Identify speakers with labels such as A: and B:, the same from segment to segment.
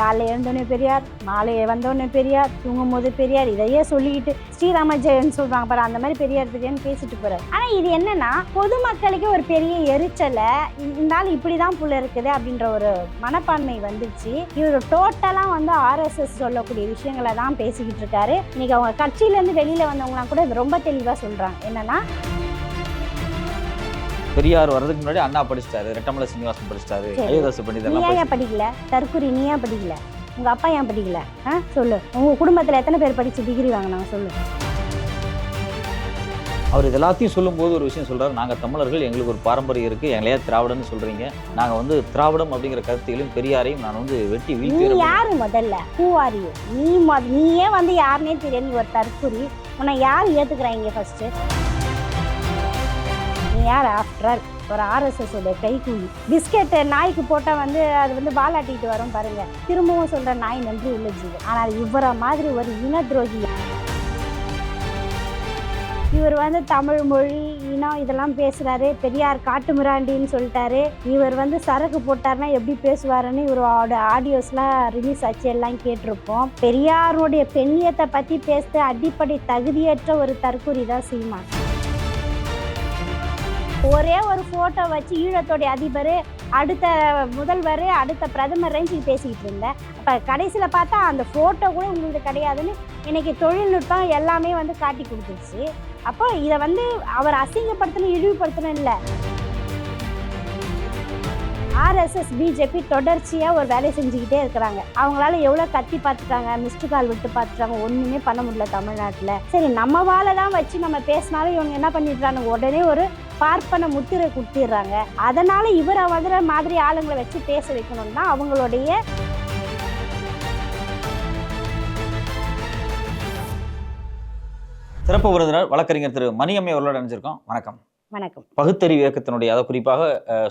A: காலைல எழுந்தோடனே பெரியார் மாலை வந்தோடனே பெரியார் தூங்கும் போது பெரியார் இதையே சொல்லிக்கிட்டு ஸ்ரீராம ஜெயன் சொல்றாங்க பாரு அந்த மாதிரி பெரியார் பெரியார்னு பேசிட்டு போறாரு. ஆனா இது என்னன்னா பொதுமக்களுக்கு ஒரு பெரிய எரிச்சலை இருந்தாலும் இப்படி இப்படிதான் புள்ள இருக்குது அப்படின்ற ஒரு மனப்பான்மை வந்துச்சு. இவர் டோட்டலா வந்து ஆர்எஸ்எஸ் சொல்லக்கூடிய விஷயங்களை தான் பேசிக்கிட்டு இருக்காரு. இன்னைக்கு அவங்க கட்சியில இருந்து வெளியில கூட இது ரொம்ப தெளிவா சொல்றாங்க. என்னன்னா
B: பெரியார் வர்றதுக்கு முன்னாடி அண்ணா படிச்சிட்டாரு ரெட்டமலை சீனிவாசன் படிச்சிட்டாரு
A: நீ
B: பண்டிதெல்லாம்
A: ஏன் படிக்கல? தற்குறி நீ ஏன் படிக்கல? உங்க அப்பா ஏன் படிக்கல? ஆ சொல்லு. உங்க குடும்பத்துல எத்தனை பேர் படிச்சு டிகிரி வாங்கினாங்க சொல்லு.
B: அவர் இது எல்லாத்தையும் சொல்லும்போது ஒரு விஷயம் சொல்றாரு. நாங்க தமிழர்கள் எங்களுக்கு ஒரு பாரம்பரியம் இருக்கு. எங்களையா திராவிடம்னு சொல்றீங்க? நாங்க வந்து திராவிடம் அப்படிங்கிற கருத்தையிலும் பெரியாரையும் நான் வந்து வெட்டி
A: நீ
B: வீழ்த்தி
A: யாரு முதல்ல? ஹூ ஆர் யூ நீ நீயே வந்து யாருனே தெரியும் நீ ஒரு தற்குறி உன்னை யார் ஏத்துக்கிறாங்க ஃபர்ஸ்ட் நீ யார் ஆஃப்டர் ஒரு ஆர்எஸ்எஸ் உடைய கைகூலி. பிஸ்கெட் நாய்க்கு போட்டால் வந்து அது வந்து வாலாட்டிட்டு வரும் பாருங்க. திரும்பவும் சொல்கிற நாய் நன்றி உள்ள ஜீவன். ஆனால் இவரை மாதிரி ஒரு இன துரோகி இவர் வந்து தமிழ் மொழி இனம் இதெல்லாம் பேசுகிறாரு பெரியார் காட்டுமிராண்டின்னு சொல்லிட்டாரு. இவர் வந்து சரக்கு போட்டாருன்னா எப்படி பேசுவாருன்னு இவரோட ஆடியோஸ்லாம் ரிலீஸ் ஆச்சு எல்லாம் கேட்டிருப்போம். பெரியாருடைய பெண்ணியத்தை பற்றி பேச அடிப்படை தகுதியற்ற ஒரு தற்கொலை தான் சீமான். ஒரே ஒரு ஃபோட்டோ வச்சு ஈழத்தோடைய அதிபர் அடுத்த முதல்வர் அடுத்த பிரதமர் ரேஞ்சுக்கு பேசிக்கிட்டு இருந்தேன். அப்போ கடைசியில் பார்த்தா அந்த ஃபோட்டோ கூட உங்களுக்கு கிடையாதுன்னு இன்னைக்கு தொழில்நுட்பம் எல்லாமே வந்து காட்டி கொடுத்துருச்சு. அப்போ இதை வந்து அவர் அசிங்கப்படுத்தணும் இழிவுபடுத்தணும் இல்லை. ஆர்எஸ்எஸ் பிஜேபி தொடர்ச்சியாக ஒரு வேலையை செஞ்சுக்கிட்டே இருக்கிறாங்க. அவங்களால எவ்வளோ கத்தி பார்த்துட்டாங்க மிஸ்டு கால் விட்டு பார்த்துட்டாங்க ஒன்றுமே பண்ண முடியல தமிழ்நாட்டில். சரி நம்ம வாழை தான் வச்சு நம்ம பேசினாலும் இவங்க என்ன பண்ணிடுறாங்க உடனே ஒரு பார்ப்பன முத்திரை கொடுத்துட்றாங்க அதனால் இவரை வந்து மாதிரி ஆளுங்களை வச்சு பேச வைக்கணும் தான் அவங்களுடைய
B: சிறப்பு விருந்தினர் வழக்கறிஞர் திரு மணியம்மை அவர்களோடு நினைச்சிருக்கோம் வணக்கம்.
A: வணக்கம்.
B: பகுத்தறிவு இயக்கத்தினுடைய அதாவது குறிப்பாக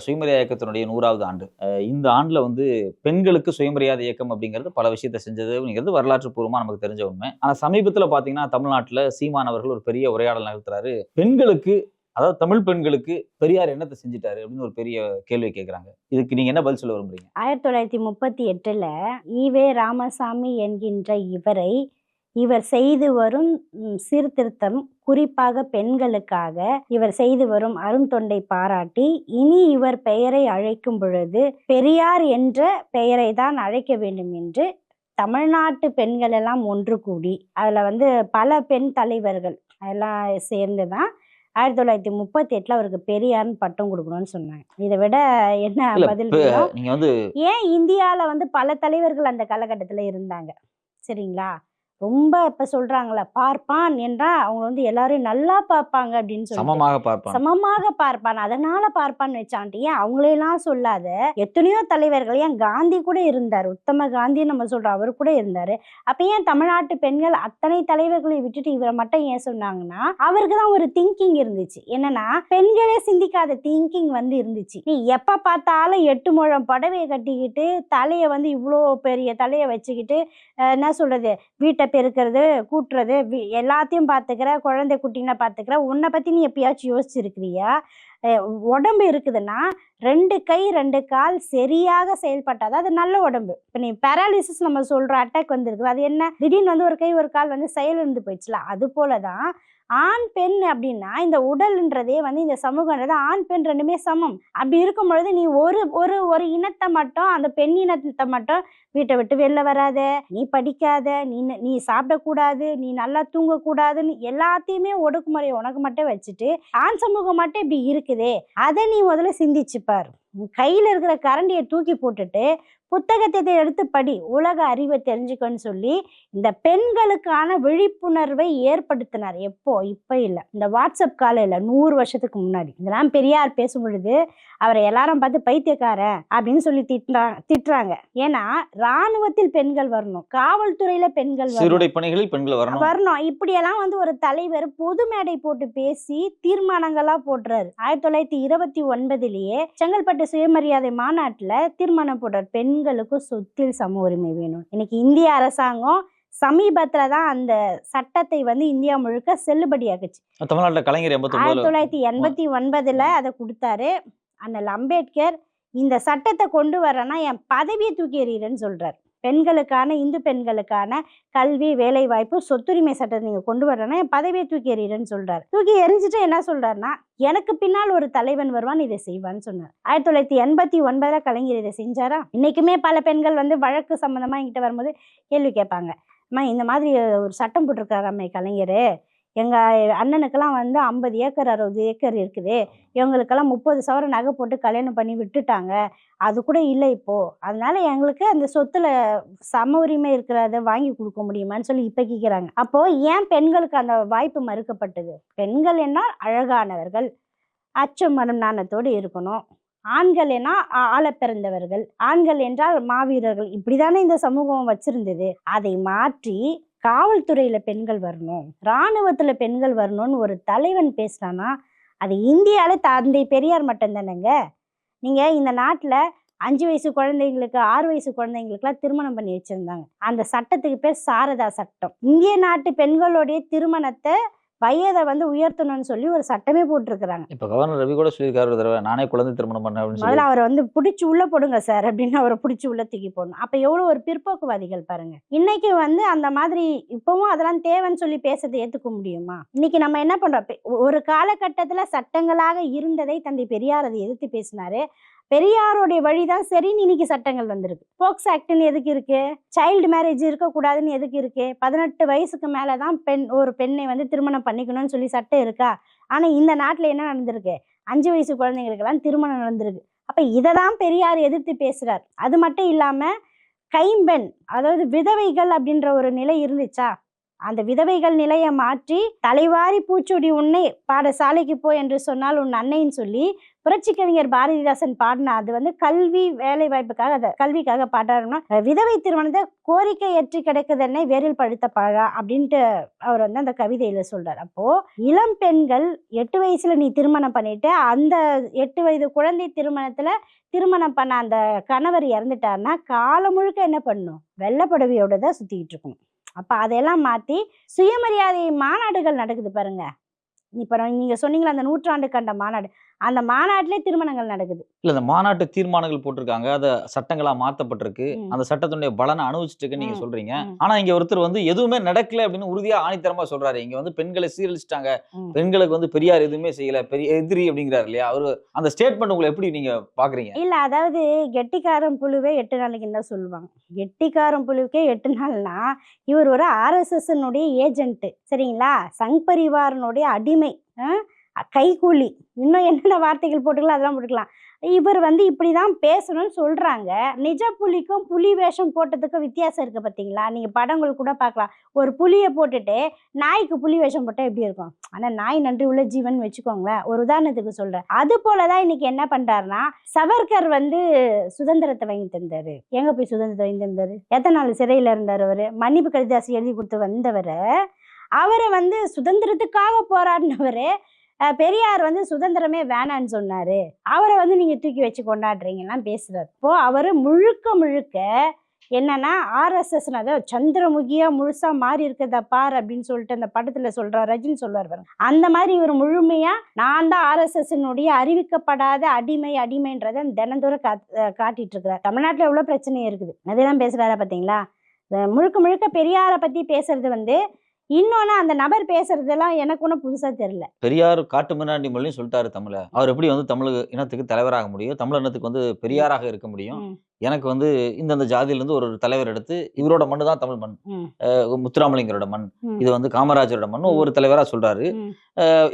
B: சுயமரியாதை இயக்கத்தினுடைய நூறாவது ஆண்டு. இந்த ஆண்டுல வந்து பெண்களுக்கு சுயமரியாதை இயக்கம் அப்படிங்கிறது பல விஷயத்தை செஞ்சது அப்படிங்கிறது வரலாற்று பூர்வமா நமக்கு தெரிஞ்ச உண்மை. ஆனா சமீபத்துல பாத்தீங்கன்னா தமிழ்நாட்டுல சீமான் அவர்கள் ஒரு பெரிய உரையாடல் நிகழ்த்துறாரு பெண்களுக்கு அதாவது தமிழ் பெண்களுக்கு பெரியார் என்னத்தை செஞ்சிட்டாரு அப்படின்னு ஒரு பெரிய கேள்வி கேட்கறாங்க இதுக்கு நீங்க என்ன பதில் சொல்ல விரும்புறீங்க?
A: ஆயிரத்தி தொள்ளாயிரத்தி முப்பத்தி எட்டில் ஈவே ராமசாமி என்கின்ற இவரை இவர் செய்து வரும் சீர்திருத்தம் குறிப்பாக பெண்களுக்காக இவர் செய்து வரும் அருந்தொண்டை பாராட்டி இனி இவர் பெயரை அழைக்கும் பொழுது பெரியார் என்ற பெயரை தான் அழைக்க வேண்டும் என்று தமிழ்நாட்டு பெண்கள் எல்லாம் ஒன்று கூடி அதில் வந்து பல பெண் தலைவர்கள் எல்லாம் சேர்ந்து தான் ஆயிரத்தி தொள்ளாயிரத்தி முப்பத்தி எட்டில் அவருக்கு பெரியார்னு பட்டம் கொடுக்கணும்னு சொன்னாங்க. இதை விட என்ன பதில் ஏன் இந்தியாவில் வந்து பல தலைவர்கள் அந்த காலகட்டத்தில் இருந்தாங்க? சரிங்களா? ரொம்ப இப்போ சொல்கிறாங்களே பார்ப்பான் என்றால் அவங்க வந்து எல்லாரையும் நல்லா பார்ப்பாங்க அப்படின்னு சொல்லி
B: சமமாக பார்ப்பாங்க
A: சமமாக பார்ப்பான். அதனால பார்ப்பான்னு வச்சான்ட்டு. ஏன் அவங்களையெல்லாம் சொல்லாத? எத்தனையோ தலைவர்கள் ஏன் காந்தி கூட இருந்தார். உத்தம காந்தி நம்ம சொல்றோம். அவர் கூட இருந்தாரு. அப்ப ஏன் தமிழ்நாட்டு பெண்கள் அத்தனை தலைவர்களை விட்டுட்டு இவரை மட்டும் ஏன் சொன்னாங்கன்னா அவருக்கு தான் ஒரு திங்கிங் இருந்துச்சு. என்னன்னா பெண்களே சிந்திக்காத திங்கிங் வந்து இருந்துச்சு. நீ எப்ப பார்த்தாலும் எட்டு முழம் புடவையை கட்டிக்கிட்டு தலையை வந்து இவ்வளோ பெரிய தலையை வச்சுக்கிட்டு என்ன சொல்றது வீட்டை பெருக்கிறது கூட்டுறது வி- எல்லாத்தையும் பார்த்துக்கிற குழந்தை குட்டிங்களை பார்த்துக்கிற உன்னை பற்றி நீ எப்பயாச்சும் யோசிச்சிருக்கிறியா? உடம்பு இருக்குதுன்னா ரெண்டு கை ரெண்டு கால் சரியாக செயல்பட்டாதான் அது நல்ல உடம்பு. இப்போ நீ பேராலிசிஸ் நம்ம சொல்கிற அட்டாக் வந்துருக்கு அது என்ன? திடீர்னு வந்து ஒரு கை ஒரு கால் வந்து செயலிருந்து போயிடுச்சுல அது போல தான் ஆண் பெண் அப்படின்னா இந்த உடல்ன்றதே வந்து இந்த சமூகன்றது ஆண் பெண் ரெண்டுமே சமம். அப்படி இருக்கும் பொழுது நீ ஒரு ஒரு ஒரு இனத்தை மட்டும் அந்த பெண் இனத்தை மட்டும் வீட்டை விட்டு வெளில வராத. நீ படிக்காத நீ நீ சாப்பிடக்கூடாது நீ நல்லா தூங்கக்கூடாதுன்னு எல்லாத்தையுமே ஒடுக்குமுறை உனக்கு மட்டும் வச்சுட்டு ஆண் சமூகம் மட்டும் இப்படி இருக்குதே அதை நீ முதல்ல சிந்திச்சு பார். இருக்கிற கரண்டியை தூக்கி போட்டுட்டு புத்தகத்தை எடுத்து படி உலக அறிவை தெரிஞ்சுக்கன்னு சொல்லி இந்த பெண்களுக்கான விழிப்புணர்வை ஏற்படுத்தினார். எப்போ? இப்போ இல்லை. இந்த வாட்ஸ்அப் காலையில் நூறு வருஷத்துக்கு முன்னாடி. இதெல்லாம் பெரியார் பேசும் பொழுது அவரை எல்லாரும் பார்த்து பைத்தியக்காரன் அப்படின்னு சொல்லி திட்டுறா திட்டுறாங்க. ஏன்னா ராணுவத்தில் பெண்கள் வரணும். காவல்துறையில பெண்கள்
B: சீருடை பணிகளில் பெண்கள் வரணும்.
A: வரணும். இப்படியெல்லாம் வந்து ஒரு தலைவர் பொது மேடை போட்டு பேசி தீர்மானங்களா போடுறாரு. ஆயிரத்தி தொள்ளாயிரத்தி இருபத்தி ஒன்பதுலயே செங்கல்பட்டு சுயமரியாதை மாநாட்டுல தீர்மானம் போடுறார். பெண்களுக்கு சொத்தில் சம உரிமை வேணும். இன்னைக்கு இந்திய அரசாங்கம் சமீபத்துல தான் அந்த சட்டத்தை வந்து இந்தியா முழுக்க செல்லுபடியாக்குச்சு.
B: தமிழ்நாட்டுல கலைஞர் எண்பத்தி
A: ஆயிரத்தி தொள்ளாயிரத்தி எண்பத்தி ஒன்பதுல அதை கொடுத்தாரு. அண்ணல் அம்பேத்கர் இந்த சட்டத்தை கொண்டு வரேன்னா என் பதவியை தூக்கி எறிகிறேன்னு சொல்றார். பெண்களுக்கான இந்து பெண்களுக்கான கல்வி வேலை வாய்ப்பு சொத்துரிமை சட்டத்தை நீங்க கொண்டு வரலன்னா என் பதவியை தூக்கி எறிகிறேன்னு சொல்றாரு. தூக்கி எரிஞ்சிட்டு என்ன சொல்றாருன்னா எனக்கு பின்னால் ஒரு தலைவன் வருவான் இதை செய்வான்னு சொன்னார். ஆயிரத்தி தொள்ளாயிரத்தி எண்பத்தி ஒன்பதுல கலைஞர் இதை செஞ்சாரா? இன்னைக்குமே பல பெண்கள் வந்து வழக்கு சம்பந்தமா என்கிட்ட வரும்போது கேள்வி கேட்பாங்க. அம்மா இந்த மாதிரி ஒரு சட்டம் போட்டிருக்காராமே கலைஞர் எங்கள் அண்ணனுக்கெல்லாம் வந்து ஐம்பது ஏக்கர் அறுபது ஏக்கர் இருக்குது. இவங்களுக்கெல்லாம் முப்பது சவரம் நகை போட்டு கல்யாணம் பண்ணி விட்டுட்டாங்க. அது கூட இல்லை இப்போது அதனால எங்களுக்கு அந்த சொத்தில் சம உரிமை இருக்கிறத வாங்கி கொடுக்க முடியுமான்னு சொல்லி இப்போ கேட்குறாங்க அப்போது ஏன் பெண்களுக்கு அந்த வாய்ப்பு மறுக்கப்பட்டது? பெண்கள் என்ன? அழகானவர்கள். அச்சம் மனம் நாணத்தோடு இருக்கணும். ஆண்கள் என்ன? ஆ- ஆள பிறந்தவர்கள். ஆண்கள் என்றால் மாவீரர்கள். இப்படிதானே இந்த சமூகம் வச்சிருந்தது. அதை மாற்றி காவல்துறையில் பெண்கள் வரணும் இராணுவத்தில் பெண்கள் வரணும்னு ஒரு தலைவன் பேசுறானா அது இந்தியாவில் தந்தை பெரியார் மட்டும் தானேங்க? இந்த நாட்டில் அஞ்சு வயசு குழந்தைங்களுக்கு ஆறு வயசு குழந்தைங்களுக்குலாம் திருமணம் பண்ணி வச்சுருந்தாங்க. அந்த சட்டத்துக்கு பேர் சாரதா சட்டம். இந்திய நாட்டு பெண்களுடைய திருமணத்தை வயதை வந்து உயர்த்தணும்னு சொல்லி ஒரு சட்டமே போட்டிருக்கிறாங்க.
B: இப்ப கவர்னர் ரவி கூட சொல்லியிருக்காரு ஒரு தடவை நானே குழந்தை திருமணம் சொல்லி
A: முதல்ல அவரை வந்து பிடிச்சி உள்ள போடுங்க சார் அப்படின்னு அவரை பிடிச்சி உள்ள தூக்கி போடணும். அப்ப எவ்வளவு ஒரு பிற்போக்குவாதிகள் பாருங்க. இன்னைக்கு வந்து அந்த மாதிரி இப்பவும் அதெல்லாம் தேவைன்னு சொல்லி பேசுறதை ஏத்துக்க முடியுமா? இன்னைக்கு நம்ம என்ன பண்றோம்? ஒரு காலகட்டத்துல சட்டங்களாக இருந்ததை தந்தை பெரியார் அதை எதிர்த்து பேசினாரு. பெரியாருடைய வழிதான் சரின்னு இன்னைக்கு சட்டங்கள் வந்திருக்கு. போக்ஸ் ஆக்ட்னு எதுக்கு இருக்கு? சைல்டு மேரேஜ் இருக்கக்கூடாதுன்னு எதுக்கு இருக்கு? பதினெட்டு வயசுக்கு மேலதான் பெண் ஒரு பெண்ணை வந்து திருமணம் பண்ணிக்கணும்னு சொல்லி சட்டம் இருக்கா? ஆனா இந்த நாட்டுல என்ன நடந்திருக்கு? அஞ்சு வயசு குழந்தைங்களுக்கெல்லாம் திருமணம் நடந்திருக்கு. அப்ப இதை தான் பெரியார் எதிர்த்து பேசுறார். அது மட்டும் இல்லாம கைம்பெண் அதாவது விதவைகள் அப்படின்ற ஒரு நிலை இருந்துச்சா? அந்த விதவைகள் நிலையை மாற்றி தலைவாரி பூச்சொடி உன்னை பாடசாலைக்கு போ என்று சொன்னால் உன் அன்னைன்னு சொல்லி புரட்சி கவிஞர் பாரதிதாசன் பாடின அது வந்து கல்வி வேலை வாய்ப்புக்காக அதை கல்விக்காக பாடுறாருன்னா விதவை திருமணத்தை கோரிக்கை ஏற்றி கிடைக்குதுன்னே வேரில் பழுத்த பழா அப்படின்ட்டு அவர் வந்து அந்த கவிதையில சொல்றாரு. அப்போ இளம் பெண்கள் எட்டு வயசுல நீ திருமணம் பண்ணிட்டு அந்த எட்டு வயது குழந்தை திருமணத்துல திருமணம் பண்ண அந்த கணவர் இறந்துட்டாருன்னா காலம் முழுக்க என்ன பண்ணும்? வெள்ளப்படவையோட தான் சுத்திக்கிட்டு இருக்கும் அப்ப அதையெல்லாம் மாத்தி சுயமரியாதை மாநாடுகள் நடக்குது பாருங்க. இப்போ நீங்கள் சொன்னீங்களா அந்த நூற்றாண்டு கண்ட மாநாடு. அந்த மாநாட்டிலே திருமணங்கள் நடக்குது.
B: இல்ல இந்த மாநாட்டு தீர்மானங்கள் போட்டிருக்காங்க. அத சட்டங்களா மாத்தப்பட்டிருக்கு. அந்த சட்டத்தினுடைய பலனை அனுபவிச்சுட்டு இருக்குன்னு நீங்க. சொல்றீங்க. ஆனா இங்க ஒருத்தர் வந்து எதுவுமே நடக்கல அப்படின்னு உறுதியா ஆணித்தரமா சொல்றாரு. இங்க வந்து பெண்களை சீரழிச்சிட்டாங்க. பெண்களுக்கு வந்து பெரியார் எதுவுமே செய்யல. பெரிய எதிரி அப்படிங்கிறாரு இல்லையா? அவரு அந்த ஸ்டேட்மெண்ட் உங்களை எப்படி நீங்க பாக்குறீங்க?
A: இல்ல அதாவது கெட்டிக்காரன் புழுவே எட்டு நாளைக்குன்னு தான் சொல்லுவாங்க. கெட்டிக்காரன் புழுவுக்கே எட்டு நாள்னா இவர் ஒரு ஆர்எஸ்எஸ்னுடைய ஏஜென்ட் சரிங்களா? சங் பரிவாரனுடைய அடிமை. கைகூலி. கைக்கூலி இன்னும் என்னென்ன வார்த்தைகள் போட்டுக்கலாம் அதெல்லாம் போட்டுக்கலாம். இவர் வந்து இப்படி தான் பேசணும்னு சொல்கிறாங்க நிஜ புலிக்கும் புலி வேஷம் போட்டதுக்கும் வித்தியாசம் இருக்கு பார்த்தீங்களா நீங்கள் படங்கள் கூட பார்க்கலாம். ஒரு புலியை போட்டுட்டு நாய்க்கு புலி வேஷம் போட்டால் எப்படி இருக்கும்? ஆனால் நாய் நன்றி உள்ள ஜீவன் வச்சுக்கோங்களேன். ஒரு உதாரணத்துக்கு சொல்கிறேன் அது போலதான் இன்னைக்கு என்ன பண்ணுறாருன்னா சவர்கர் வந்து சுதந்திரத்தை வாங்கி தந்தார். எங்கே போய் சுதந்திரத்தை வாங்கி தந்தார்? எத்தனை நாள் சிறையில் இருந்தார் அவர்? மன்னிப்பு கடிதாசி எழுதி கொடுத்து வந்தவர். அவரை வந்து சுதந்திரத்துக்காக போராடினவர். பெரியார் வந்து சுதந்திரமே வேணான்னு சொன்னாரு. அவரை வந்து நீங்க தூக்கி வச்சு கொண்டாடுறீங்கலாம் பேசுறாரு. இப்போ அவரு முழுக்க முழுக்க என்னன்னா ஆர்எஸ்எஸ் சந்திரமுகியா முழுசா மாறி இருக்கிறத பார் அப்படின்னு சொல்லிட்டு அந்த படத்துல சொல்றார் ரஜினி சொல்வார் பாருங்க. அந்த மாதிரி இவர் முழுமையா நான் தான் ஆர்எஸ்எஸ்னுடைய அறிவிக்கப்படாத அடிமை அடிமைன்றதை தினந்தோறும் காத்- காட்டிட்டு இருக்கிறார். தமிழ்நாட்டில் எவ்வளோ பிரச்சனை இருக்குது. அதெல்லாம் பேசுறாரா பார்த்தீங்களா முழுக்க முழுக்க பெரியாரை பத்தி பேசுறது வந்து இன்னொன்னு அந்த நபர் பேசுறதெல்லாம் எனக்கு ஒன்றும் புதுசா தெரியல.
B: பெரியார் காட்டு மிராண்டி மொழின்னு சொல்லிட்டாரு தமிழ. அவர் எப்படி வந்து தமிழ் இனத்துக்கு தலைவராக முடியும் தமிழ் இனத்துக்கு வந்து பெரியாராக இருக்க முடியும். எனக்கு வந்து இந்தந்த ஜாதியில இருந்து ஒரு தலைவர் எடுத்து இவரோட மண்ணு தான் தமிழ் மண். முத்துராமலிங்கரோட மண். இது வந்து காமராஜரோட மண் ஒவ்வொரு தலைவரா சொல்றாரு.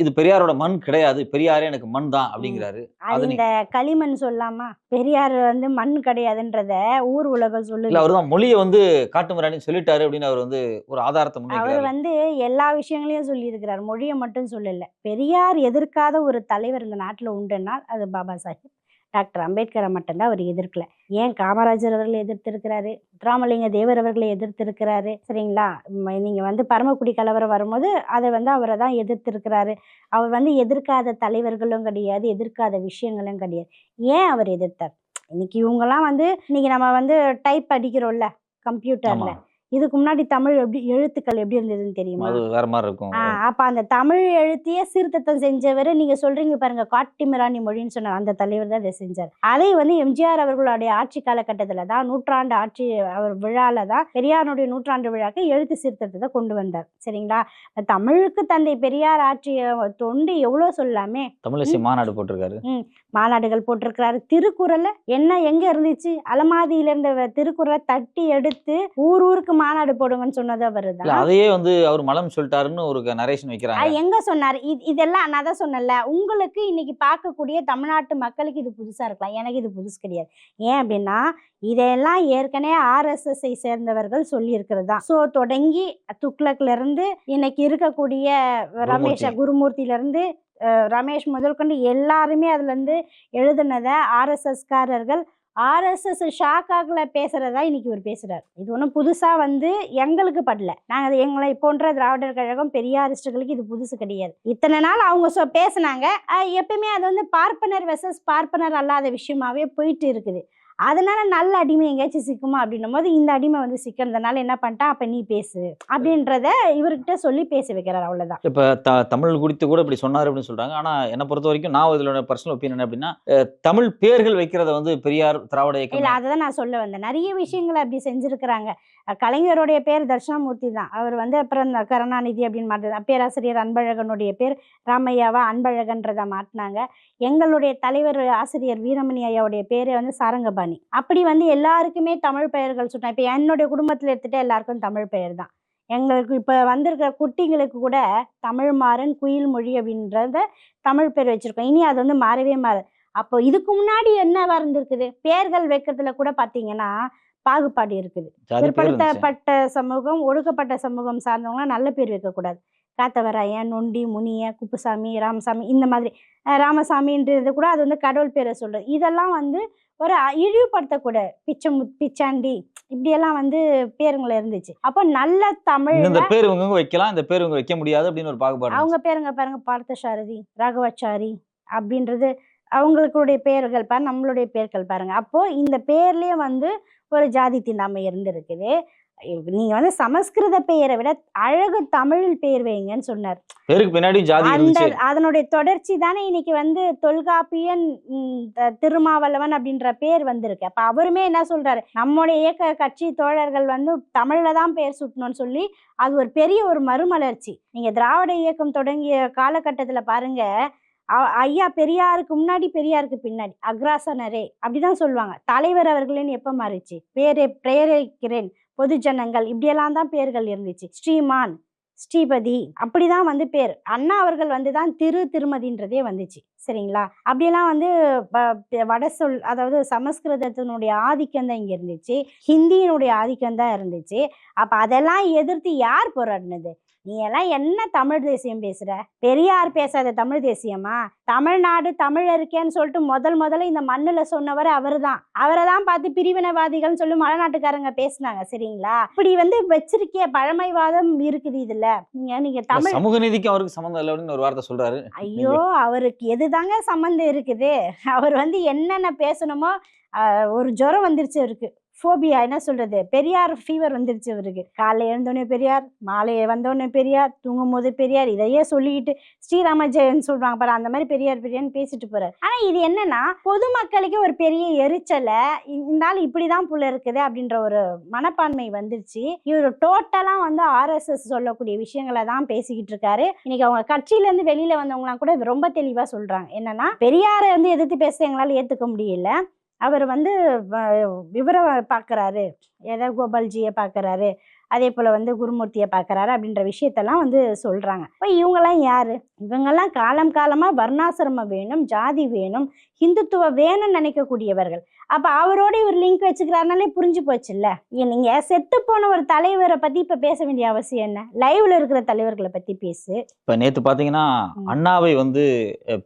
B: இது பெரியாரோட மண் கிடையாது. பெரியாரே எனக்கு மண் தான் அப்படிங்கிறாரு.
A: இந்த களிமண் சொல்லாமா? பெரியார் வந்து மண் கிடையாதுன்றத ஊர் உலகம் சொல்லுது.
B: அவர் தான் மொழியை வந்து காட்டு மிராண்டின்னு சொல்லிட்டாரு அப்படின்னு அவர் வந்து ஒரு ஆதாரத்தை
A: அவர் வந்து எல்லா விஷயங்களையும் சொல்லியிருக்கிறார். மொழியை மட்டும் சொல்லல. பெரியார் எதிர்க்காத ஒரு தலைவர் இந்த நாட்டுல உண்டுன்னா அது பாபா சாஹிப். டாக்டர் அம்பேத்கரை மட்டும்தான் அவர் எதிர்க்கல. ஏன் காமராஜர் அவர்களை எதிர்த்திருக்கிறாரு? முத்துராமலிங்க தேவர் அவர்களை எதிர்த்திருக்கிறாரு? சரிங்களா? நீங்கள் வந்து பரமக்குடி கலவரம் வரும்போது அதை வந்து அவரை தான் எதிர்த்திருக்கிறாரு. அவர் வந்து எதிர்க்காத தலைவர்களும் கிடையாது எதிர்க்காத விஷயங்களும் கிடையாது. ஏன் அவர் எதிர்த்தார்? இன்னைக்கு இவங்கெல்லாம் வந்து இன்னைக்கு நம்ம வந்து டைப் அடிக்கிறோம்ல கம்ப்யூட்டரில் இதுக்கு முன்னாடி தமிழ் எப்படி எழுத்துக்கள் எப்படி இருந்ததுன்னு தெரியுமா?
B: அது வேற மாதிரி இருக்கும்.
A: அப்ப அந்த தமிழ் எழுத்தையே சீர்திருத்தம் செஞ்சவர் நீங்க சொல்றீங்க பாருங்க காட்டிமிராணி மொழின்னு சொன்ன அந்த தலைவர் தான் இதை செஞ்சார். அதை வந்து எம்ஜிஆர் அவர்களுடைய ஆட்சி காலகட்டத்துல தான் நூற்றாண்டு ஆட்சி அவர் விழால தான் பெரியாருடைய நூற்றாண்டு விழாக்கு எழுத்து சீர்திருத்தத்தை கொண்டு வந்தார். சரிங்களா? தமிழுக்கு தந்தை பெரியார் ஆற்றிய தொண்டு எவ்வளவு சொல்லாமே.
B: தமிழிசை மாநாடு போட்டிருக்காரு.
A: மாநாடுகள் போட்டிருக்கிறாரு. திருக்குறளை என்ன எங்க இருந்துச்சு? அலமாதியில இருந்த திருக்குறளை தட்டி எடுத்து ஊர் ஊருக்கு மாநாடு போடுங்கன்னு சொன்னது
B: இல்ல
A: அவருதான்
B: அதையே வந்து அவர் மலம் சொல்லிட்டாருன்னு ஒரு நரேஷன் வைக்கிறாங்க.
A: எங்க சொன்னாரு? இது இதெல்லாம் நான் தான் சொன்னேன்ல உங்களுக்கு இன்னைக்கு பார்க்கக்கூடிய தமிழ்நாட்டு மக்களுக்கு இது புதுசா இருக்கலாம். எனக்கு இது புதுசு கிடையாது. ஏன் அப்படின்னா இதெல்லாம் ஏற்கனவே ஆர்எஸ்எஸ்ஐ சேர்ந்தவர்கள் சொல்லி இருக்கிறதா ஸோ தொடங்கி துக்ளக்ல இருந்து இன்னைக்கு இருக்கக்கூடிய ரமேஷ்
B: குருமூர்த்தி.
A: குருமூர்த்தில இருந்து ரமேஷ் முதற்கொண்டு எல்லாருமே அதுல இருந்து எழுதுனதை ஆர்எஸ்எஸ்காரர்கள் ஆர்எஸ்எஸ் ஷாக்காக்கில் பேசுகிறதா இன்னைக்கு இவர் பேசுகிறார் இது ஒன்றும் புதுசாக வந்து எங்களுக்கு படல. நாங்கள் அது எங்களை போன்ற திராவிடர் கழகம் பெரியாரிஸ்டுகளுக்கு இது புதுசு கிடையாது. இத்தனை நாள் அவங்க சொ பேசுனாங்க. எப்பயுமே அது வந்து பார்ப்பனர் வெர்சஸ் பார்ப்பனர் அல்லாத விஷயமாவே போயிட்டு இருக்குது. அதனால நல்ல அடிமை எங்கேயாச்சும் சிக்குமா அப்படின்னும் போது இந்த அடிமை வந்து சிக்கிறதுனால என்ன பண்ணிட்டான் அப்ப நீ பேசு அப்படின்றத இவர்கிட்ட சொல்லி பேச வைக்கிறார் அவ்வளவுதான்.
B: இப்ப த தமிழ் குறித்து கூட இப்படி சொன்னாரு அப்படின்னு சொல்றாங்க. ஆனா என்னை பொறுத்த வரைக்கும் நான் இதோட பர்சனல் ஒப்பீனியன் அப்படின்னா தமிழ் பேர்கள் வைக்கிறத வந்து பெரியார் திராவிட
A: இல்ல
B: இயக்கம்
A: அதை நான் சொல்ல வந்தேன். நிறைய விஷயங்களை அப்படி செஞ்சிருக்கிறாங்க. கலைஞருடைய பேர் தட்சிணாமூர்த்தி தான். அவர் வந்து அப்புறம் கருணாநிதி அப்படின்னு மாற்று பேராசிரியர் அன்பழகனுடைய பேர் ராமையாவா அன்பழகன்றதை மாட்டினாங்க எங்களுடைய தலைவர் ஆசிரியர் வீரமணி ஐயாவுடைய பேரே வந்து சாரங்கபாணி. அப்படி வந்து எல்லாருக்குமே தமிழ் பெயர்கள் சொன்னேன் இப்போ என்னுடைய குடும்பத்தில் எடுத்துட்டு எல்லாருக்கும் தமிழ் பெயர் தான். எங்களுக்கு இப்போ வந்திருக்கிற குட்டிங்களுக்கு கூட தமிழ் மாறன் குயில் மொழி அப்படின்றத தமிழ் பேர் வச்சிருக்கோம். இனி அது வந்து மாறவே மாறாது. அப்போ இதுக்கு முன்னாடி என்னவா இருந்திருக்குது பேர்கள் வைக்கிறதுல கூட பார்த்தீங்கன்னா பாகுபாடு இருக்குது. பிற்படுத்தப்பட்ட சமூகம் ஒடுக்கப்பட்ட சமூகம் சார்ந்தவங்களாம் நல்ல பேர் வைக்கக்கூடாது. காத்தவராயன் நொண்டி முனிய குப்புசாமி ராமசாமி இந்த மாதிரி ராமசாமின்றது கூட அது வந்து கடவுள் பேரை சொல்றது. இதெல்லாம் வந்து ஒரு இழிவுபடுத்தக்கூட பிச்சமு பிச்சாண்டி இப்படியெல்லாம் வந்து பேருங்கள இருந்துச்சு. அப்போ நல்ல தமிழ்
B: இந்த பேர் இவங்க வைக்கலாம் இந்த பேர் இவங்க வைக்க முடியாது அப்படின்னு ஒரு பாகுபாடு
A: அவங்க. பேருங்க பாருங்க பார்த்தசாரதி ராகவாச்சாரி அப்படின்றது அவங்களுடைய பெயர்கள் பாரு நம்மளுடைய பேர்கள் பாருங்க. அப்போ இந்த பேர்லயே வந்து ஒரு ஜாதி தீண்டாமை இருந்திருக்குது. நீங்க வந்து சமஸ்கிருத பெயரை விட அழகு தமிழ் பெயர் வைங்கன்னு சொன்னார்.
B: பேருக்கு பின்னாடி ஜாதி
A: அந்த அதனுடைய தொடர்ச்சி தானே இன்னைக்கு வந்து தொல்காப்பியன் திருமாவளவன் அப்படின்ற பேர் வந்திருக்கு. அப்ப அவருமே என்ன சொல்றாரு? நம்முடைய இயக்க கட்சி தோழர்கள் வந்து தமிழ்ல தான் பேர் சூட்டணும்னு சொல்லி அது ஒரு பெரிய ஒரு மறுமலர்ச்சி. நீங்க திராவிட இயக்கம் தொடங்கிய காலகட்டத்துல பாருங்க ஐயா பெரியாருக்கு முன்னாடி பெரியாருக்கு பின்னாடி அக்ராசனரே அப்படிதான் சொல்லுவாங்க. தலைவர் அவர்களேன்னு எப்ப மாறிச்சு? பேரே பிரேரிக்கிறேன் பொதுஜனங்கள். இப்படியெல்லாம் தான் பேர்கள் இருந்துச்சு. ஸ்ரீமான் ஸ்ரீபதி அப்படிதான் வந்து பேர். அண்ணா அவர்கள் வந்து தான் திரு திருமதின்றதே வந்துச்சு. சரிங்களா? அப்படியெல்லாம் வந்து ப- வட சொல் அதாவது சமஸ்கிருதத்தினுடைய ஆதிக்கம் தான் இங்கே இருந்துச்சு. ஹிந்தியினுடைய ஆதிக்கம் தான் இருந்துச்சு. அப்போ அதெல்லாம் எதிர்த்து யார் போராடினது? நீ எல்லாம் என்ன தமிழ் தேசியம் பேசுற? பெரியார் பேசாத தமிழ் தேசியமா? தமிழ்நாடு தமிழ் இருக்கேன்னு சொல்லிட்டு முதல் முதல்ல இந்த மண்ணுல சொன்னவர் அவர்தான். அவரை தான் பார்த்து பிரிவினைவாதிகள்னு சொல்லி மலைநாட்டுக்காரங்க பேசுனாங்க சரிங்களா? இப்படி வந்து வச்சிருக்கே பழமைவாதம் இருக்குது இதுல. நீங்க நீங்க தமிழ்
B: சமூக நீதிக்கு அவருக்கு சம்மந்தம் இல்லை அப்படின்னு ஒரு வார்த்தை சொல்றாரு.
A: ஐயோ அவருக்கு எதுதாங்க சம்மந்தம் இருக்குது? அவர் வந்து என்னென்ன பேசணுமோ ஒரு ஜுரம் வந்துருச்சு அவருக்கு. ஃபோபியா என்ன சொல்கிறது பெரியார் ஃபீவர் வந்துருச்சு அவருக்கு. காலைல எழுந்தோடனே பெரியார் மாலை வந்தோடனே பெரியார் தூங்கும் போது பெரியார் இதையே சொல்லிக்கிட்டு ஸ்ரீராம ஜெயன் சொல்கிறாங்க பாரு அந்த மாதிரி பெரியார் பெரியார்னு பேசிட்டு போகிறார் ஆனால் இது என்னன்னா பொதுமக்களுக்கு ஒரு பெரிய எரிச்சலை இருந்தாலும் இப்படி தான் புள்ள இருக்குது அப்படின்ற ஒரு மனப்பான்மை வந்துருச்சு. இவர் டோட்டலாக வந்து ஆர்எஸ்எஸ் சொல்லக்கூடிய விஷயங்களை தான் பேசிக்கிட்டு இருக்காரு. இன்னைக்கு அவங்க கட்சியிலேருந்து வெளியில் வந்தவங்களாம் கூட ரொம்ப தெளிவாக சொல்கிறாங்க என்னன்னா பெரியாரை வந்து எதிர்த்து பேச எங்களால் ஏற்றுக்க முடியல. அவர் வந்து விவரம் பார்க்குறாரு ஏதோ கோபால்ஜியை பார்க்குறாரு அதே போல வந்து குருமூர்த்தியை பார்க்கறாரு அப்படின்ற விஷயத்தெல்லாம் வந்து சொல்றாங்க. இப்போ இவங்கெல்லாம் யாரு? இவங்கெல்லாம் காலம் காலமா வர்ணாசிரமம் வேணும் ஜாதி வேணும் ஹிந்துத்துவ வேணும்னு நினைக்கக்கூடியவர்கள். அப்ப அவரோட இவர் லிங்க் வச்சுக்கிறாருனாலே புரிஞ்சு போச்சுல்ல? ஏன் நீங்க செத்து போன ஒரு தலைவரை பத்தி இப்ப பேச வேண்டிய அவசியம் என்ன? லைவ்ல இருக்கிற தலைவர்களை பத்தி பேசு.
B: இப்ப நேத்து பாத்தீங்கன்னா
A: ம்.
B: அண்ணாவை வந்து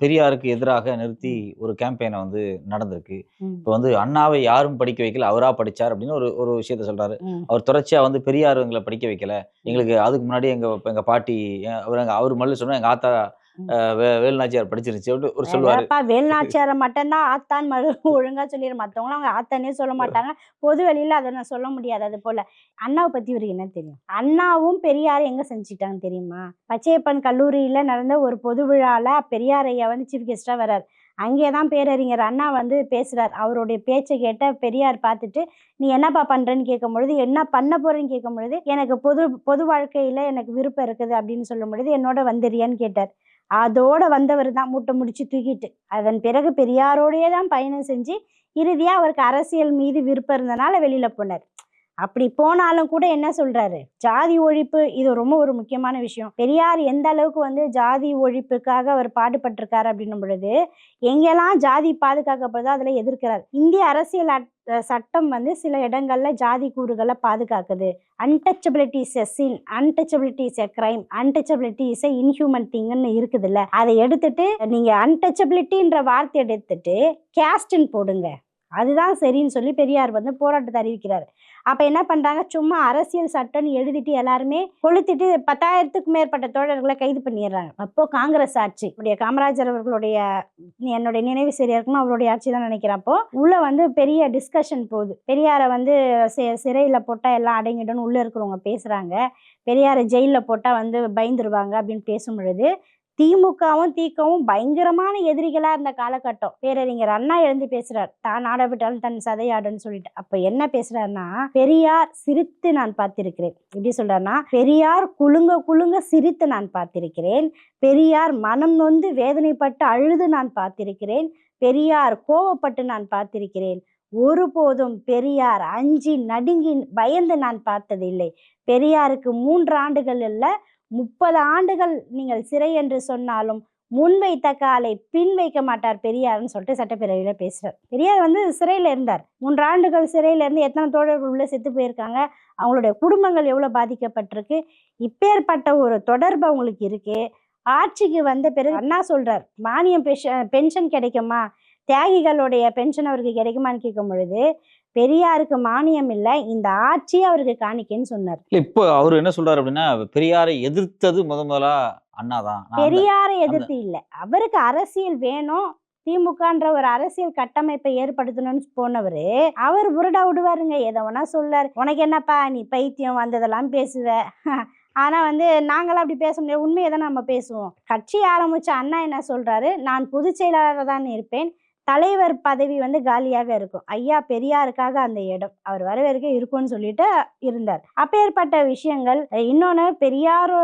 B: பெரியாருக்கு எதிராக நிறுத்தி ஒரு கேம்பெயினை வந்து நடந்திருக்கு. இப்ப வந்து அண்ணாவை யாரும் படிக்க வைக்கல அவரா படிச்சார் அப்படின்னு ஒரு ஒரு விஷயத்த சொல்றாரு.
A: ம்.
B: அவர் தொடர்ச்சியா வந்து பெரியார் எங்களை படிக்க வைக்கல. எங்களுக்கு அதுக்கு முன்னாடி எங்க எங்க பாட்டி அவர் எங்க அவர் மல்லு சொன்னா எங்க ஆத்தா வேலுநாச்சியார் படிச்சிருச்சு ஒரு சொல்லுவாரு.
A: அப்பா வேலுநாச்சியாரை மட்டும்தான் ஆத்தான் மறு ஒழுங்கா சொல்லிடு மத்தவங்களும் அவங்க ஆத்தானே சொல்ல மாட்டாங்க. பொது வெளியில அதை நான் சொல்ல முடியாது அது போல. அண்ணாவை பத்தி இவருக்கு என்ன தெரியும்? அண்ணாவும் பெரியாரும் எங்க செஞ்சுட்டாங்க தெரியுமா? பச்சையப்பன் கல்லூரியில நடந்த ஒரு பொது விழால பெரியார் ஐயா வந்து சீஃப் கெஸ்டா வர்றார். அங்கே தான் பேரறிஞர் அண்ணா வந்து பேசுகிறார் அவருடைய பேச்சை கேட்ட பெரியார் பார்த்துட்டு நீ என்னப்பா பண்ணுறேன்னு கேட்கும் பொழுது என்ன பண்ண போகிறேன்னு கேட்கும் பொழுது எனக்கு பொது பொது வாழ்க்கையில் எனக்கு விருப்பம் இருக்குது அப்படின்னு சொல்லும் பொழுது என்னோட வந்துறியான்னு கேட்டார். அதோட வந்தவர் தான். மூட்டை முடிச்சு தூக்கிட்டு. அதன் பிறகு பெரியாரோடையே தான் பயணம் செஞ்சு இறுதியாக அவருக்கு அரசியல் மீது விருப்பம் இருந்தனால வெளியில் போனார். அப்படி போனாலும் கூட என்ன சொல்றாரு? ஜாதி ஒழிப்பு இது ரொம்ப ஒரு முக்கியமான விஷயம். பெரியார் எந்த அளவுக்கு வந்து ஜாதி ஒழிப்புக்காக அவர் பாடுபட்டிருக்காரு அப்படின்னும் பொழுது எங்கெல்லாம் ஜாதி பாதுகாக்கப்படுதோ அதில் எதிர்க்கிறார். இந்திய அரசியல் அட்- சட்டம் வந்து சில இடங்கள்ல ஜாதி கூறுகளை பாதுகாக்குது. Untouchability is a sin untouchability is a crime untouchability is a inhuman திங்னு இருக்குதுல்ல. அதை எடுத்துட்டு நீங்க அன்டச்சபிலிட்டின்ற வார்த்தை எடுத்துட்டு கேஸ்டின் போடுங்க. அதுதான் சரின்னு சொல்லி பெரியார் வந்து போராட்டத்தை அறிவிக்கிறார். அப்ப என்ன பண்றாங்க? சும்மா அரசியல் சட்டம்னு எழுதிட்டு எல்லாருமே கொளுத்திட்டு பத்தாயிரத்துக்கும் மேற்பட்ட தோழர்களை கைது பண்ணிடுறாங்க. அப்போ காங்கிரஸ் ஆட்சி உடைய காமராஜர் அவர்களுடைய என்னுடைய நினைவு சரியா இருக்குமா அவருடைய ஆட்சி தான் நினைக்கிறேன். அப்போ உள்ள வந்து பெரிய டிஸ்கஷன் போகுது. பெரியாரை வந்து சி- சிறையில போட்டா எல்லாம் அடங்கிடும்னு உள்ள இருக்கிறவங்க பேசுறாங்க. பெரியாரை ஜெயிலில் போட்டால் வந்து பயந்துருவாங்க அப்படின்னு பேசும் பொழுது திமுகவும் தீக்கவும் பயங்கரமான எதிரிகளாக இருந்த காலகட்டம். பேரறிஞர் அண்ணா எழுந்து பேசுறார். தான் ஆட விட்டாலும் தன் சதையாடுன்னு சொல்லிட்டு. அப்ப என்ன பேசுறாருன்னா பெரியார் சிரித்து நான் பார்த்திருக்கிறேன். எப்படி சொல்றாருன்னா பெரியார் குலுங்க குலுங்க சிரித்து நான் பார்த்திருக்கிறேன். பெரியார் மனம் நொந்து வேதனைப்பட்டு அழுது நான் பார்த்திருக்கிறேன். பெரியார் கோவப்பட்டு நான் பார்த்திருக்கிறேன். ஒருபோதும் பெரியார் அஞ்சி நடுங்கி பயந்து நான் பார்த்ததில்லை. பெரியாருக்கு மூன்று ஆண்டுகள் இல்லை முப்பது ஆண்டுகள் நீங்கள் சிறை என்று சொன்னாலும் முன் வைத்த காலை பின் வைக்க மாட்டார் பெரியார்னு சொல்லிட்டு சட்டப்பேரவையில பேசுகிறார் பெரியார் வந்து சிறையில இருந்தார். மூன்று ஆண்டுகள் சிறையில இருந்து எத்தனை தோழர்கள் உள்ள செத்து போயிருக்காங்க அவங்களுடைய குடும்பங்கள் எவ்வளவு பாதிக்கப்பட்டிருக்கு இப்பேற்பட்ட ஒரு தொடர்பு அவங்களுக்கு இருக்கு ஆட்சிக்கு வந்த பிறகு அண்ணா சொல்றார் மானியம் பென்ஷன் பென்ஷன் கிடைக்குமா தியாகிகளுடைய பென்ஷன் அவருக்கு கிடைக்குமான்னு கேட்கும் பொழுது பெரியாருக்கு மானியம் இல்லை இந்த ஆட்சி அவருக்கு காணிக்கைன்னு சொன்னார்.
B: இப்போ அவர் என்ன சொல்றாரு அப்படின்னா பெரியாரை எதிர்த்தது முத முதலா அண்ணா தான். நான் அந்த-
A: பெரியாரை எதிர்த்து இல்லை. அவருக்கு அரசியல் வேணும் திமுகன்ற ஒரு அரசியல் கட்டமைப்பை ஏற்படுத்தணும்னு போனவரு அவர் புரடா விடுவாருங்க எதை வேணா சொல்லாரு உனக்கு என்னப்பா நீ பைத்தியம் வந்ததெல்லாம் பேசுவ? ஆனா வந்து நாங்களாம் அப்படி பேச முடியாது உண்மையை தான் நம்ம பேசுவோம். கட்சி ஆரம்பிச்ச அண்ணா என்ன சொல்றாரு? நான் பொதுச் செயலாளராக தான் இருப்பேன் தலைவர் பதவி வந்து காலியாக இருக்கும். ஐயா பெரியாருக்காக அந்த இடம். அவர் வர வரைக்கும் இருக்கும்னு சொல்லிட்டு இருந்தார். அப்பேற்பட்ட விஷயங்கள் இன்னொன்று பெரியார்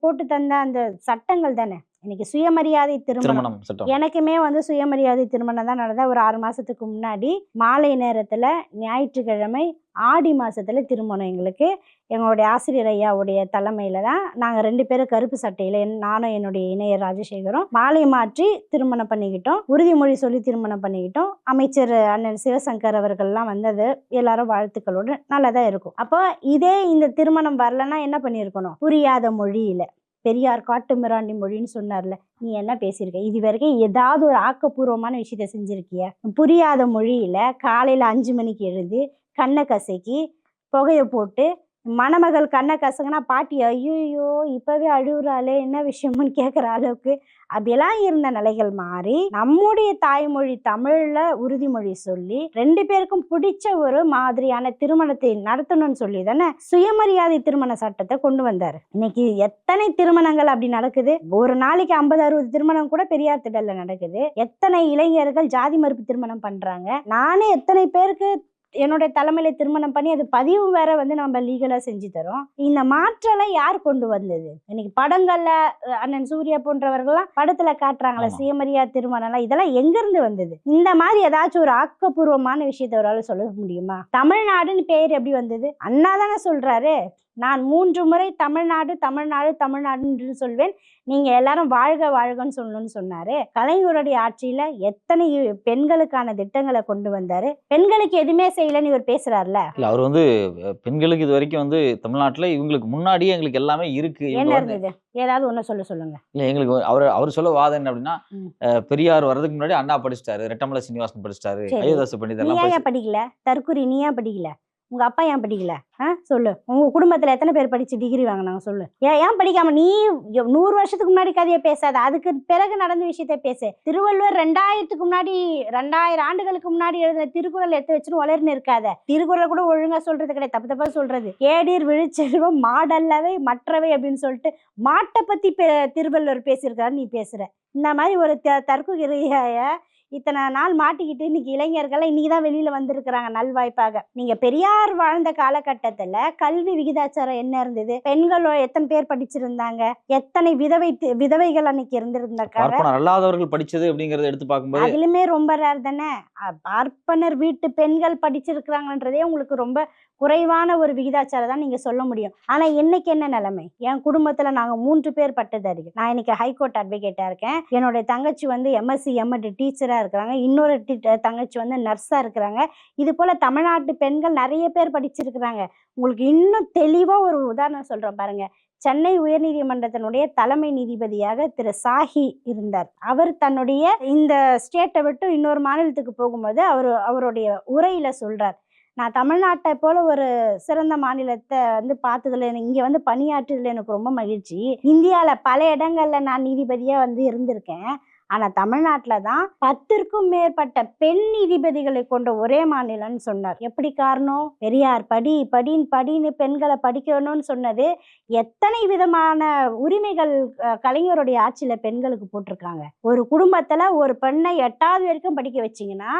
A: போட்டு தந்த அந்த சட்டங்கள் தானே? இன்னைக்கு சுயமரியாதை திருமணம். எனக்குமே வந்து சுயமரியாதை திருமணம் தான் நடந்தா ஒரு ஆறு மாசத்துக்கு முன்னாடி மாலை நேரத்துல ஞாயிற்றுக்கிழமை ஆடி மாசத்துல திருமணம் எங்களுக்கு. எங்களுடைய ஆசிரியர் ஐயாவுடைய தலைமையில தான் நாங்க ரெண்டு பேரும் கருப்பு சட்டையில நானும் என்னுடைய இணையர் ராஜசேகரும் மாலை மாற்றி திருமணம் பண்ணிக்கிட்டோம். உறுதிமொழி சொல்லி திருமணம் பண்ணிக்கிட்டோம். அமைச்சர் அண்ணன் சிவசங்கர் அவர்கள்லாம் வந்தது. எல்லாரும் வாழ்த்துக்களோடு நல்லதா இருக்கும். அப்போ இதே இந்த திருமணம் வரலன்னா என்ன பண்ணியிருக்கணும்? புரியாத மொழியில. பெரியார் காட்டு மிராண்டி மொழின்னு சொன்னார்ல நீ என்ன பேசியிருக்க? இது வரைக்கும் ஏதாவது ஒரு ஆக்கப்பூர்வமான விஷயத்த செஞ்சிருக்கிய? புரியாத மொழியில காலையில அஞ்சு மணிக்கு எழுந்து கண்ணை கசக்கி புகைய போட்டு மணமகள் கண்ணை கசங்கினா பாட்டி ஐயோ இப்பவே அழுகுறாளே என்ன விஷயம்னு கேட்குற அளவுக்கு அப்படியெல்லாம் இருந்த நிலைகள் மாறி நம்முடைய தாய்மொழி தமிழில் உறுதிமொழி சொல்லி ரெண்டு பேருக்கும் பிடிச்ச ஒரு மாதிரியான திருமணத்தை நடத்தணும்னு சொல்லி தானே சுயமரியாதை திருமண சட்டத்தை கொண்டு வந்தார். இன்னைக்கு எத்தனை திருமணங்கள் அப்படி நடக்குது? ஒரு நாளைக்கு ஐம்பது அறுபது திருமணம் கூட பெரியார் திடல்ல நடக்குது. எத்தனை இளைஞர்கள் ஜாதி மறுப்பு திருமணம் பண்ணுறாங்க நானே எத்தனை பேருக்கு என்னுடைய தலைமையில திருமணம் பண்ணி அது பதிவு வேற வந்து நம்ம லீகலா செஞ்சு தரோம். இந்த மாற்றெல்லாம் யார் கொண்டு வந்தது? இன்னைக்கு படங்கள்ல அண்ணன் சூர்யா போன்றவர்கள்லாம் படத்துல காட்டுறாங்களே
B: ஆமா.
A: சுயமரியாதை திருமணம்லாம் இதெல்லாம் எங்க இருந்து வந்தது? இந்த மாதிரி ஏதாச்சும் ஒரு ஆக்கப்பூர்வமான விஷயத்தை அவரால சொல்ல முடியுமா? தமிழ்நாடுன்னு பேர் எப்படி வந்தது? அண்ணா தானே சொல்றாரு. நான் மூன்று முறை தமிழ்நாடு தமிழ்நாடு தமிழ்நாடுன்னு சொல்வேன். நீங்க எல்லாரும் வாழ்க வாழ்கன்னு சொல்லணும்னு சொன்னாரு. கலைஞருடைய ஆட்சியில எத்தனை பெண்களுக்கான திட்டங்களை கொண்டு வந்தாரு? பெண்களுக்கு எதுவுமே செய்யலன்னு இவர் பேசுறாருல?
B: இல்ல அவர் வந்து பெண்களுக்கு இது வரைக்கும் வந்து தமிழ்நாட்டுல இவங்களுக்கு முன்னாடியே எங்களுக்கு எல்லாமே இருக்கு.
A: என்ன இருந்தது? ஏதாவது ஒண்ணு சொல்ல சொல்லுங்க.
B: இல்ல எங்களுக்கு அவர் அவர் சொல்ல வாதம் என்ன அப்படின்னா பெரியார் வர்றதுக்கு முன்னாடி அண்ணா படிச்சிட்டாரு ரெட்டமலை சீனிவாசன் படிச்சிட்டாரு. அயோதாச
A: ஏன் படிக்கல? தற்குறி நீ ஏன் படிக்கல? உங்க அப்பா ஏன் படிக்கல? ஆ சொல்லு. உங்க குடும்பத்துல எத்தனை பேர் படிச்சு டிகிரி வாங்கினாங்க சொல்லு. ஏன் ஏன் படிக்காம நீ நூறு வருஷத்துக்கு முன்னாடி கதையை பேசாத. அதுக்கு பிறகு நடந்த விஷயத்த பேசு. திருவள்ளுவர் ரெண்டாயிரத்துக்கு முன்னாடி ரெண்டாயிரம் ஆண்டுகளுக்கு முன்னாடி எழுதின திருக்குறள் எடுத்து வச்சுன்னு வளர்னு இருக்காத. திருக்குறள் கூட ஒழுங்கா சொல்றது கிடையாது. தப்பு தப்பா சொல்றது. கேடீர் விழிச்செல்வம் மாடல்லவை மற்றவை அப்படின்னு சொல்லிட்டு மாட்டை பத்தி பே- திருவள்ளுவர் பேசியிருக்காரு நீ பேசுற. இந்த மாதிரி ஒரு த தற்குறிய இத்தனை நாள் மாட்டிக்கிட்டு இன்னைக்கு இளைஞர்கள் இன்னைக்கு தான் வெளியில வந்திருக்கிறாங்க நல்வாய்ப்பாக. நீங்க பெரியார் வாழ்ந்த காலகட்டத்துல கல்வி விகிதாச்சாரம் என்ன இருந்தது? பெண்களோ எத்தனை பேர் படிச்சிருந்தாங்க? எத்தனை விதவை விதவைகள் அன்னைக்கு இருந்திருந்தாக்காங்க?
B: பார்ப்பனர் அல்லாதவர்கள் படிச்சது அப்படிங்கறத எடுத்து பார்க்கும்போது
A: அதுலயுமே ரொம்ப ரேர் தானே? பார்ப்பனர் வீட்டு பெண்கள் படிச்சிருக்கிறாங்கன்றதே உங்களுக்கு ரொம்ப குறைவான ஒரு விகிதாச்சாரம் தான் நீங்கள் சொல்ல முடியும். ஆனால் இன்னைக்கு என்ன நிலைமை? என் குடும்பத்தில் நாங்கள் மூன்று பேர் பட்டதாரி. நான் இன்னைக்கு ஹைகோர்ட் அட்வொகேட்டாக இருக்கேன். என்னுடைய தங்கச்சி வந்து எம்எஸ்சி எம்எட் டீச்சராக இருக்கிறாங்க. இன்னொரு தங்கச்சி வந்து நர்ஸாக இருக்கிறாங்க. இது போல் தமிழ்நாட்டு பெண்கள் நிறைய பேர் படிச்சிருக்கிறாங்க. உங்களுக்கு இன்னும் தெளிவாக ஒரு உதாரணம் சொல்கிறேன் பாருங்கள் சென்னை உயர்நீதிமன்றத்தினுடைய தலைமை நீதிபதியாக திரு சாஹி இருந்தார். அவர் தன்னுடைய இந்த ஸ்டேட்டை விட்டு இன்னொரு மாநிலத்துக்கு போகும்போது அவர் அவருடைய உரையில சொல்றார். நான் தமிழ்நாட்டை போல ஒரு சிறந்த மாநிலத்தை வந்து பார்த்ததுல எனக்கு இங்கே வந்து பணியாற்றுறதுல எனக்கு ரொம்ப மகிழ்ச்சி. இந்தியாவில் பல இடங்களில் நான் நீதிபதியாக வந்து இருந்திருக்கேன். ஆனால் தமிழ்நாட்டில் தான் பத்திற்கும் மேற்பட்ட பெண் நீதிபதிகளை கொண்ட ஒரே மாநிலம்னு சொன்னார். எப்படி காரணம்? பெரியார் படி படின்னு படின்னு பெண்களை படிக்கணும்னு சொன்னது எத்தனை விதமான உரிமைகள் கலைஞருடைய ஆட்சியில் பெண்களுக்கு போட்டிருக்காங்க. ஒரு குடும்பத்தில் ஒரு பெண்ணை எட்டாவது வரைக்கும் படிக்க வச்சீங்கன்னா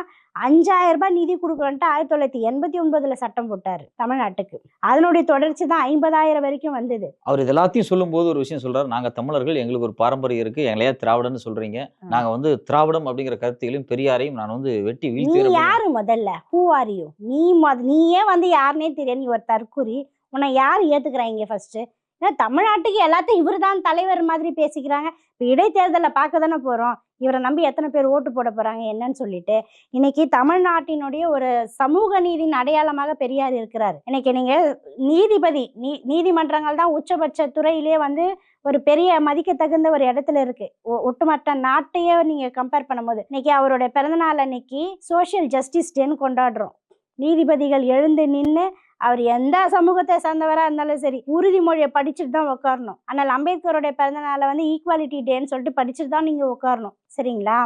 A: அஞ்சாயிரம் ரூபாய் நிதி கொடுக்கணுன்ட்டு ஆயிரத்தி தொள்ளாயிரத்தி எண்பத்தி ஒன்பதுல சட்டம் போட்டாரு தமிழ்நாட்டுக்கு. அதனுடைய தொடர்ச்சி தான் ஐம்பதாயிரம் வரைக்கும் வந்தது.
B: அவர் இது எல்லாத்தையும் சொல்லும்போது ஒரு விஷயம் சொல்றாரு. நாங்க தமிழர்கள் எங்களுக்கு ஒரு பாரம்பரியம் இருக்கு. எங்களையா திராவிடன்னு சொல்றீங்க. நாங்க வந்து திராவிடம் அப்படிங்கிற கருத்தையும் பெரியாரையும் நான் வந்து வெட்டி வீழ்த்தி
A: யாரு முதல்ல? ஹூ ஆர் யூ நீ நீயே வந்து யாருனே தெரியாது. நீ ஒரு தற்குறி உன்னை யார் ஏத்துக்கிறாங்க ஃபர்ஸ்ட் ஏன்னா தமிழ்நாட்டுக்கு எல்லாத்தையும் இவர் தான் தலைவர் மாதிரி பேசிக்கிறாங்க. இப்போ இடைத்தேர்தலில் பார்க்க தானே போகிறோம் இவரை நம்பி எத்தனை பேர் ஓட்டு போட போகிறாங்க என்னன்னு சொல்லிட்டு இன்னைக்கு தமிழ்நாட்டினுடைய ஒரு சமூக நீதியின் அடையாளமாக பெரியார் இருக்கிறார். இன்னைக்கு நீங்கள் நீதிபதி நீ நீதிமன்றங்கள் தான் உச்சபட்ச துறையிலே வந்து ஒரு பெரிய மதிக்கத்தகுந்த ஒரு இடத்துல இருக்கு. ஒ- ஒட்டுமொத்த நாட்டையே நீங்கள் கம்பேர் பண்ணும்போது இன்னைக்கு அவருடைய பிறந்தநாள் அன்னைக்கு சோஷியல் ஜஸ்டிஸ் டேன்னு கொண்டாடுறோம். நீதிபதிகள் எழுந்து நின்று அவர் எந்த சமூகத்தை சார்ந்தவராக இருந்தாலும் சரி உறுதிமொழியை படிச்சுட்டு தான் உட்காரணும் ஆனால் அம்பேத்கருடைய பிறந்தநாளை வந்து ஈக்குவாலிட்டி டேன்னு சொல்லிட்டு படிச்சுட்டு தான் நீங்கள் உட்காரணும் சரிங்களா?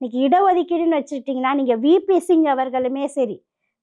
A: இன்னைக்கு இடஒதுக்கீடுன்னு வச்சுக்கிட்டிங்கன்னா நீங்கள் விபி சிங் அவர்களுமே சரி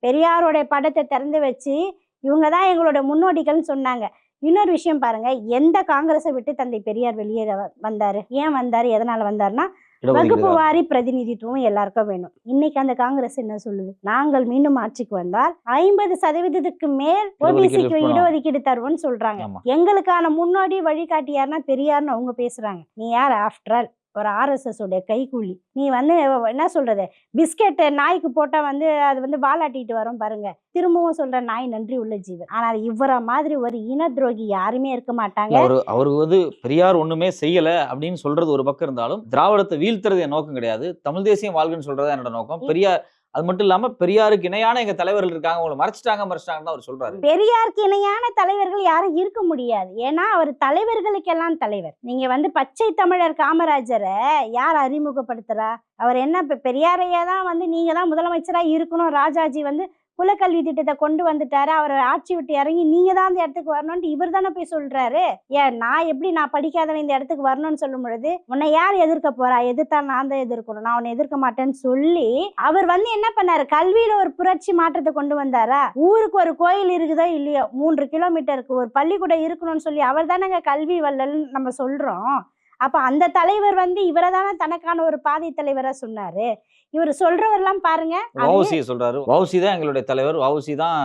A: பெரியாரோடைய படத்தை திறந்து வச்சு இவங்க தான் எங்களோட முன்னோடிகள்னு சொன்னாங்க. இன்னொரு விஷயம் பாருங்க எந்த காங்கிரஸை விட்டு தந்தை பெரியார் வெளியே வந்தார்? ஏன் வந்தார்? எதனால் வந்தார்னா வகுப்பு வாரி பிரதிநிதித்துவம் எல்லாருக்கும் வேணும். இன்னைக்கு அந்த காங்கிரஸ் என்ன சொல்லுது? நாங்கள் மீண்டும் ஆட்சிக்கு வந்தால் ஐம்பது சதவீதத்துக்கு மேல் ஓபிசிக்கு. இடஒதுக்கீடு தருவோம்னு சொல்றாங்க. எங்களுக்கான முன்னோடி வழிகாட்டி யாருன்னா பெரியார்னு அவங்க பேசுறாங்க. நீ யார்? ஆஃப்டர் ஆல் ஒரு ஆர்எஸ்எஸ் உடைய கைக்கூலி நீ வந்து என்ன சொல்றது? பிஸ்கெட் நாய்க்கு போட்டா வந்து அது வந்து வாலாட்டிட்டு வரும் பாருங்க. திரும்பவும் சொல்ற நாய் நன்றி உள்ள ஜீவன். ஆனால் இவரை மாதிரி ஒரு இன துரோகி யாருமே இருக்க மாட்டாங்க.
B: அவரு அவருக்கு வந்து பெரியார் ஒண்ணுமே செய்யல அப்படின்னு சொல்றது ஒரு பக்கம் இருந்தாலும் திராவிடத்தை வீழ்த்துறது என் நோக்கம் கிடையாது. தமிழ் தேசியம் வாழ்கன்னு சொல்றது என்னோட நோக்கம். பெரியார் அது மட்டும் இல்லாம பெரியாருக்கு இணையான எங்க தலைவர்கள் இருக்காங்க. உங்களை மறைச்சிட்டாங்க மறைச்சிட்டாங்கன்னு அவர் சொல்றாரு.
A: பெரியாருக்கு இணையான தலைவர்கள் யாரும் இருக்க முடியாது. ஏன்னா அவர் தலைவர்களுக்கெல்லாம் தலைவர். நீங்க வந்து பச்சை தமிழர் காமராஜரை யார் அறிமுகப்படுத்துறா? அவர் என்ன பெரியாரையே தான் வந்து நீங்க தான் முதலமைச்சரா இருக்கணும். ராஜாஜி வந்து குலக்கல்வி திட்டத்தை கொண்டு வந்துட்டாரு. அவர் ஆட்சி விட்டு இறங்கி நீங்க தான் அந்த இடத்துக்கு வரணும்னு இவர் தானே போய் சொல்றாரு. ஏன் நான் எப்படி நான் படிக்காதவன் இந்த இடத்துக்கு வரணும்னு சொல்லும் பொழுது உன்னை யார் எதிர்க்க போறா? எதிர்த்தா நான் தான் எதிர்க்கணும். நான் உன்னை எதிர்க்க மாட்டேன்னு சொல்லி அவர் வந்து என்ன பண்ணாரு? கல்வியில ஒரு புரட்சி மாற்றத்தை கொண்டு வந்தாரா? ஊருக்கு ஒரு கோயில் இருக்குதோ இல்லையோ? மூன்று கிலோமீட்டருக்கு ஒரு பள்ளிக்கூடம் இருக்கணும்னு சொல்லி அவர் தானே கல்வி வல்லல்னு நம்ம சொல்றோம். அப்ப அந்த தலைவர் வந்து இவரை தானே தனக்கான ஒரு பாதை தலைவரா சொன்னாரு. இவர் சொல்றவரெல்லாம் பாருங்க
B: வவுசியை சொல்றாரு. வவுசி தான் எங்களுடைய தலைவர். வவுசி தான்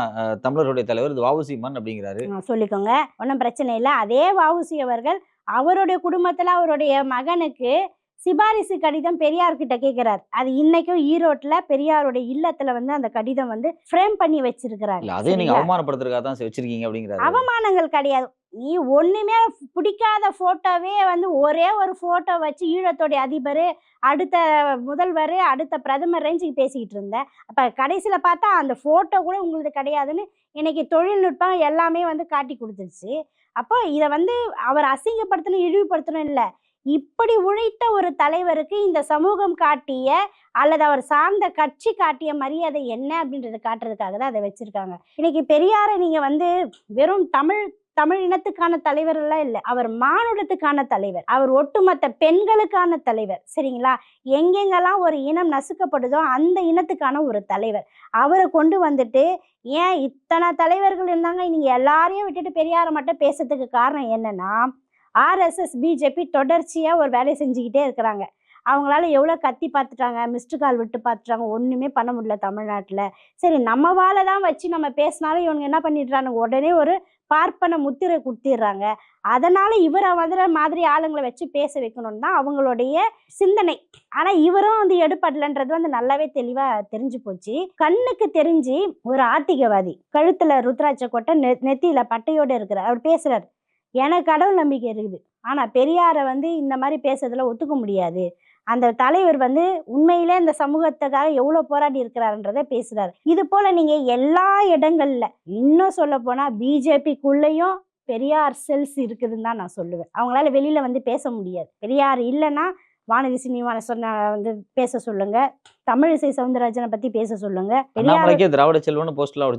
B: தமிழருடைய தலைவர். இது வவுசி மண் அப்படிங்கிறாரு.
A: சொல்லிக்கோங்க. ஒன்றும் பிரச்சனை இல்லை. அதே வஉசி அவர்கள் அவருடைய குடும்பத்துல அவருடைய மகனுக்கு சிபாரிசு கடிதம் பெரியார்கிட்ட கேட்கிறார் அது இன்னைக்கும் ஈரோட்ல பெரியாருடைய இல்லத்துல வந்து அந்த கடிதம் வந்து ஃப்ரேம் பண்ணி வச்சிருக்கிறாங்க
B: இல்ல அதே நீங்க? அவமானப்படுத்துறதுக்காக தான் வச்சிருக்கீங்க அப்படிங்கிறாரு.
A: அவமானங்கள் கிடையாது. நீ ஒண்ணுமே பிடிக்காத போட்டோவே வந்து ஒரே ஒரு போட்டோ வச்சு ஈழத்தோடைய அதிபர் அடுத்த முதல்வர் அடுத்த பிரதமர் ரேஞ்சுக்கு பேசிக்கிட்டு இருந்த. அப்ப கடைசியில பார்த்தா அந்த போட்டோ கூட உங்களுக்கு கிடையாதுன்னு இன்னைக்கு தொழில்நுட்பம் எல்லாமே வந்து காட்டி கொடுத்துருச்சு. அப்போ இதை வந்து அவர் அசிங்கப்படுத்தணும் இழிவுபடுத்தணும் இல்லை. இப்படி உழைத்த ஒரு தலைவருக்கு இந்த சமூகம் காட்டிய அல்லது அவர் சார்ந்த கட்சி காட்டிய மரியாதை என்ன அப்படின்றத காட்டுறதுக்காக தான் அதை வச்சிருக்காங்க. இன்னைக்கு பெரியாரை நீங்க வந்து வெறும் தமிழ் தமிழ் இனத்துக்கான தலைவர் எல்லாம் இல்லை அவர் மானுடத்துக்கான தலைவர் அவர் ஒட்டுமொத்த பெண்களுக்கான தலைவர் சரிங்களா? எங்கெங்கெல்லாம் ஒரு இனம் நசுக்கப்படுதோ அந்த இனத்துக்கான ஒரு தலைவர். அவரை கொண்டு வந்துட்டு ஏன் இத்தனை தலைவர்கள் இருந்தாங்க? நீங்க எல்லாரையும் விட்டுட்டு பெரியாரை மட்டும் பேசுறதுக்கு காரணம் என்னன்னா ஆர்எஸ்எஸ் பிஜேபி தொடர்ச்சியாக ஒரு வேலையை செஞ்சுக்கிட்டே இருக்கிறாங்க. அவங்களால எவ்வளோ கத்தி பார்த்துட்டாங்க மிஸ்டு கால் விட்டு பார்த்துட்டாங்க ஒன்றுமே பண்ண முடியல தமிழ்நாட்டில். சரி நம்ம வாழை தான் வச்சு நம்ம பேசினாலும் இவங்க என்ன பண்ணிடுறாங்க? உடனே ஒரு பார்ப்பன முத்திரை குத்திடுறாங்க அதனால் இவரை வந்து மாதிரி ஆளுங்களை வச்சு பேச வைக்கணும்னு தான் அவங்களுடைய சிந்தனை. ஆனால் இவரும் வந்து எடுபடலன்றது வந்து நல்லாவே தெளிவாக தெரிஞ்சு போச்சு. கண்ணுக்கு தெரிஞ்சு ஒரு ஆத்திகவாதி கழுத்தில் ருத்ராட்ச கொட்டை நெ நெத்தியில் பட்டையோடு இருக்கிறார். அவர் பேசுகிறார் எனக்கு கடவுள் நம்பிக்கை இருக்குது. ஆனால் பெரியாரை வந்து இந்த மாதிரி பேசுறதுல ஒத்துக்க முடியாது. அந்த தலைவர் வந்து உண்மையிலே இந்த சமூகத்துக்காக எவ்வளோ போராடி இருக்கிறாருன்றதை பேசுகிறார் இது போல் நீங்கள் எல்லா இடங்கள்ல இன்னும் சொல்ல போனால் பிஜேபிக்குள்ளேயும் பெரியார் செல்ஸ் இருக்குதுன்னு தான் நான் சொல்லுவேன். அவங்களால வெளியில் வந்து பேச முடியாது. பெரியார் இல்லைன்னா வானதி சீனிவாசன் வந்து பேச சொல்லுங்கள் தமிழிசை சவுந்தரராஜனை பத்தி பேச சொல்லுங்க.
B: திராவிட செல்வன்னு போஸ்ட்லாம்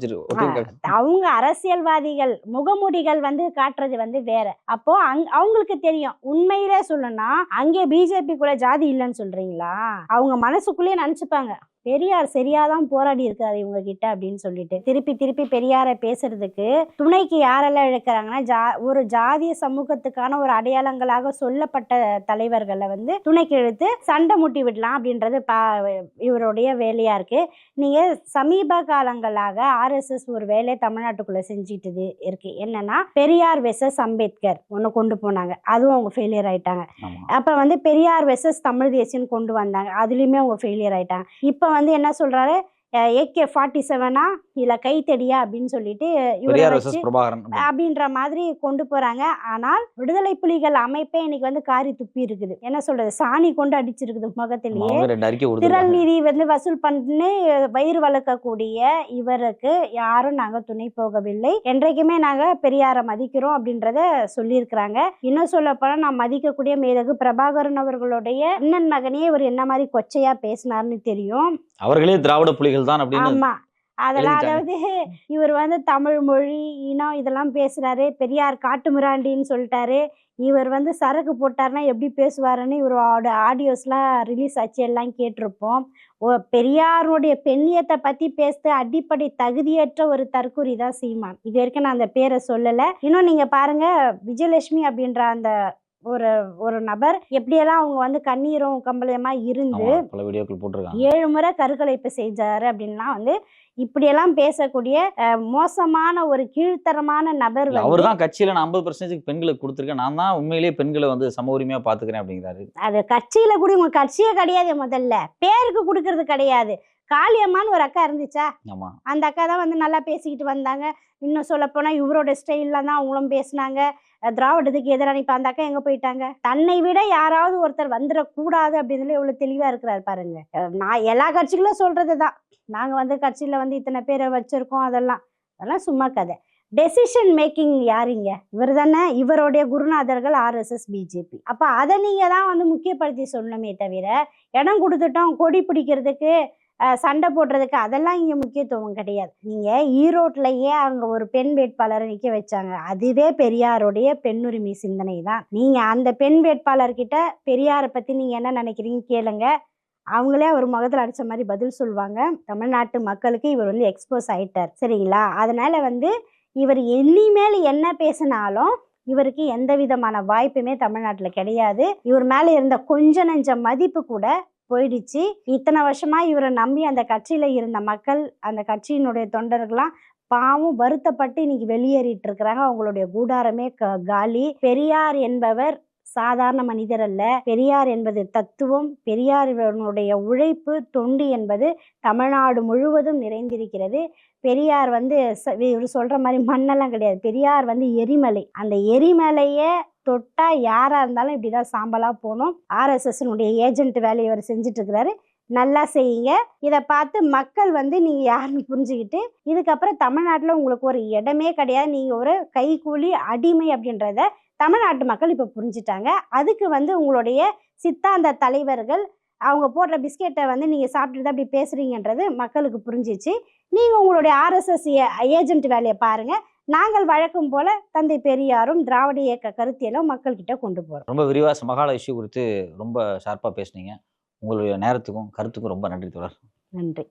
B: ஒத்துக்க-
A: அவங்க அரசியல்வாதிகள் முகமூடிகள் வந்து காட்டுறது வந்து வேற. அப்போ அங் அவங்களுக்கு தெரியும். உண்மையிலே சொல்லணும்னா அங்கே பிஜேபி கூட ஜாதி இல்லைன்னு சொல்றீங்களா? அவங்க மனசுக்குள்ளேயே நினைச்சுப்பாங்க. பெரியார் சரியாதான் போராடி இருக்காரு இவங்க கிட்ட அப்படின்னு சொல்லிட்டு. திருப்பி திருப்பி பெரியாரை பேசுறதுக்கு துணைக்கு யாரெல்லாம் இழுக்கிறாங்கன்னா ஜா ஒரு ஜாதிய சமூகத்துக்கான ஒரு அடையாளங்களாக சொல்லப்பட்ட தலைவர்களை வந்து துணைக்கு இழுத்து சண்டை முட்டி விடலாம் அப்படின்றது பா இவருடைய வேலையா இருக்கு. நீங்க சமீப காலங்களாக ஆர்எஸ்எஸ் ஒரு வேலை தமிழ்நாட்டுக்குள்ள செஞ்சிட்டு இருக்கு. என்னன்னா பெரியார் வெசஸ் அம்பேத்கர் ஒன்று கொண்டு போனாங்க. அதுவும் அவங்க ஃபெயிலியர் ஆயிட்டாங்க.
B: ஆமா.
A: அப்ப வந்து பெரியார் வெசஸ் தமிழ் தேசியம் கொண்டு வந்தாங்க. அதுலயுமே அவங்க ஃபெயிலியர் ஆயிட்டாங்க. இப்போ வந்து என்ன சொல்றாரு? ஏகே ஃபார்ட்டி செவனா? இல்ல கைத்தடியா? அப்படின்னு சொல்லிட்டு. அப்படின்ற மாதிரி கொண்டு போறாங்க. ஆனால் விடுதலை புலிகள் அமைப்பே இன்னைக்கு வந்து காரி துப்பி இருக்குது. என்ன சொல்றது? சாணி கொண்டு அடிச்சிருக்குது முகத்திலேயே. திரள் நிதி வந்து வசூல் பண்ணி வயிறு வளர்க்கக்கூடிய இவருக்கு யாரும் நாங்க துணை போகவில்லை. என்றைக்குமே நாங்க பெரியாரை மதிக்கிறோம் அப்படின்றத சொல்லியிருக்கிறாங்க. இன்னும் சொல்ல போனா நான் மதிக்கக்கூடிய மேதகு பிரபாகரன் அவர்களுடைய அண்ணன் மகனே இவர் என்ன மாதிரி கொச்சையா பேசினார்னு தெரியும்.
B: அவர்களே திராவிட புலிகள் தான் அப்படின்னு
A: ஆமா. அதெல்லாம். அதாவது இவர் வந்து தமிழ் மொழி இனம் இதெல்லாம் பேசுறாரு. பெரியார் காட்டுமிராண்டின்னு சொல்லிட்டாரு. இவர் வந்து சரக்கு போட்டாருன்னா எப்படி பேசுவாருன்னு இவரோட ஆடியோஸ்லாம் ரிலீஸ் ஆச்சு எல்லாம் கேட்டிருப்போம். பெரியாருடைய பெண்ணியத்தை பத்தி பேச அடிப்படை தகுதியற்ற ஒரு தற்குறி தான் சீமான். இது வரைக்கும் நான் அந்த பேரை சொல்லலை. இன்னும் நீங்க பாருங்க விஜயலட்சுமி அப்படின்ற அந்த ஒரு ஒரு நபர் எப்படியெல்லாம் அவங்க வந்து கண்ணீரும் கம்பளையமா இருந்து
B: பல வீடியோக்கள் போட்டிருக்காங்க.
A: ஏழு முறை கருக்கலைப்பு செஞ்சாரு அப்படின்லாம் வந்து இப்படியெல்லாம் பேசக்கூடிய மோசமான ஒரு கீழ்த்தரமான நபர் வந்து
B: அவர்தான் கட்சியில நான் ஐம்பது பர்சன்டேஜ் பெண்களுக்கு கொடுத்துருக்கேன். நான் தான் உண்மையிலேயே பெண்களை வந்து சம உரிமையா பாத்துக்கிறேன் அப்படிங்கிறாரு.
A: அது கட்சியில கூட உங்க கட்சியே கிடையாது முதல்ல. பேருக்கு கொடுக்கறது கிடையாது. காளியம்மான்னு ஒரு அக்கா இருந்துச்சா? அந்த அக்கா தான் வந்து நல்லா பேசிக்கிட்டு வந்தாங்க. இன்னும் சொல்ல போனா இவரோட ஸ்டைல்ல தான் அவங்களும் பேசினாங்க. திராவிடத்துக்கு எதிரான இப்ப அந்த அக்கா எங்க போயிட்டாங்க? தன்னை விட யாராவது ஒருத்தர் வந்துடக்கூடாது அப்படின்றதுல எவ்வளவு தெளிவா இருக்கிறாரு பாருங்க. நான் எல்லா கட்சிகளும் சொல்றதுதான் நாங்க வந்து கட்சியில வந்து இத்தனை பேரை வச்சிருக்கோம் அதெல்லாம். அதெல்லாம் சும்மா கதை. டெசிஷன் மேக்கிங் யாருங்க இவர் தானே இவருடைய குருநாதர்கள் ஆர்எஸ்எஸ் பிஜேபி அப்ப அதை நீங்க தான் வந்து முக்கியப்படுத்தி சொல்லணுமே தவிர இடம் கொடுத்துட்டோம் கொடி பிடிக்கிறதுக்கு சண்டை போடுறதுக்கு அதெல்லாம் இங்கே முக்கியத்துவம் கிடையாது. நீங்கள் ஈரோட்லேயே அங்கே ஒரு பெண் வேட்பாளரை நிற்க வச்சாங்க. அதுவே பெரியாருடைய பெண்ணுரிமை சிந்தனை தான். நீங்கள் அந்த பெண் வேட்பாளர்கிட்ட பெரியாரை பற்றி நீங்கள் என்ன நினைக்கிறீங்க கேளுங்க. அவங்களே அவர் முகத்தில் அடித்த மாதிரி பதில் சொல்லுவாங்க தமிழ்நாட்டு மக்களுக்கு இவர் வந்து எக்ஸ்போஸ் ஆயிட்டார். சரிங்களா? அதனால் வந்து இவர் இனிமேல் என்ன பேசினாலும் இவருக்கு எந்த விதமான வாய்ப்புமே தமிழ்நாட்டில் கிடையாது. இவர் மேலே இருந்த கொஞ்ச நெஞ்ச மதிப்பு கூட போயிடுச்சு. இத்தனை வருஷமா இவரை நம்பி அந்த கட்சியில இருந்த மக்கள் அந்த கட்சியினுடைய தொண்டர்கள்லாம் பாவம் வருத்தப்பட்டு இன்னைக்கு வெளியேறிட்டு இருக்கிறாங்க. அவங்களுடைய கூடாரமே க- காலி. பெரியார் என்பவர் சாதாரண மனிதர் அல்ல. பெரியார் என்பது தத்துவம் பெரியாரினுடைய உழைப்பு தொண்டு என்பது தமிழ்நாடு முழுவதும் நிறைந்திருக்கிறது. பெரியார் வந்து ச- இவர் சொல்ற மாதிரி மண்ணெல்லாம் கிடையாது. பெரியார் வந்து எரிமலை. அந்த எரிமலையை தொட்டா யாரா இருந்தாலும் இப்படிதான் சாம்பலா போகணும். ஆர்எஸ்எஸ்னுடைய ஏஜென்ட் வேலையை அவர் செஞ்சுட்டு இருக்கிறாரு நல்லா செய்யுங்க. இதை பார்த்து மக்கள் வந்து நீங்க யாருன்னு புரிஞ்சுக்கிட்டு இதுக்கப்புறம் தமிழ்நாட்டில் உங்களுக்கு ஒரு இடமே கிடையாது. நீங்க ஒரு கைக்கூலி அடிமை அப்படின்றத தமிழ்நாட்டு மக்கள் இப்போ புரிஞ்சுட்டாங்க. அதுக்கு வந்து உங்களுடைய சித்தாந்த தலைவர்கள் அவங்க போடுற பிஸ்கெட்டை வந்து நீங்கள் சாப்பிட்டுட்டு அப்படி பேசுகிறீங்கன்றது மக்களுக்கு புரிஞ்சிச்சு. நீங்கள் உங்களுடைய ஆர்எஸ்எஸ் ஏஜென்ட் வேலையை பாருங்கள் நாங்கள் வழக்கம் போல தந்தை பெரியாரும் திராவிட இயக்க கருத்தியலும் மக்கள்கிட்ட கொண்டு போகிறோம்
B: ரொம்ப விரிவாக சமகால இஷ்யூ குறித்து ரொம்ப ஷார்ப்பாக பேசுனீங்க. உங்களுடைய நேரத்துக்கும் கருத்துக்கும் ரொம்ப நன்றி தொடர்
A: நன்றி.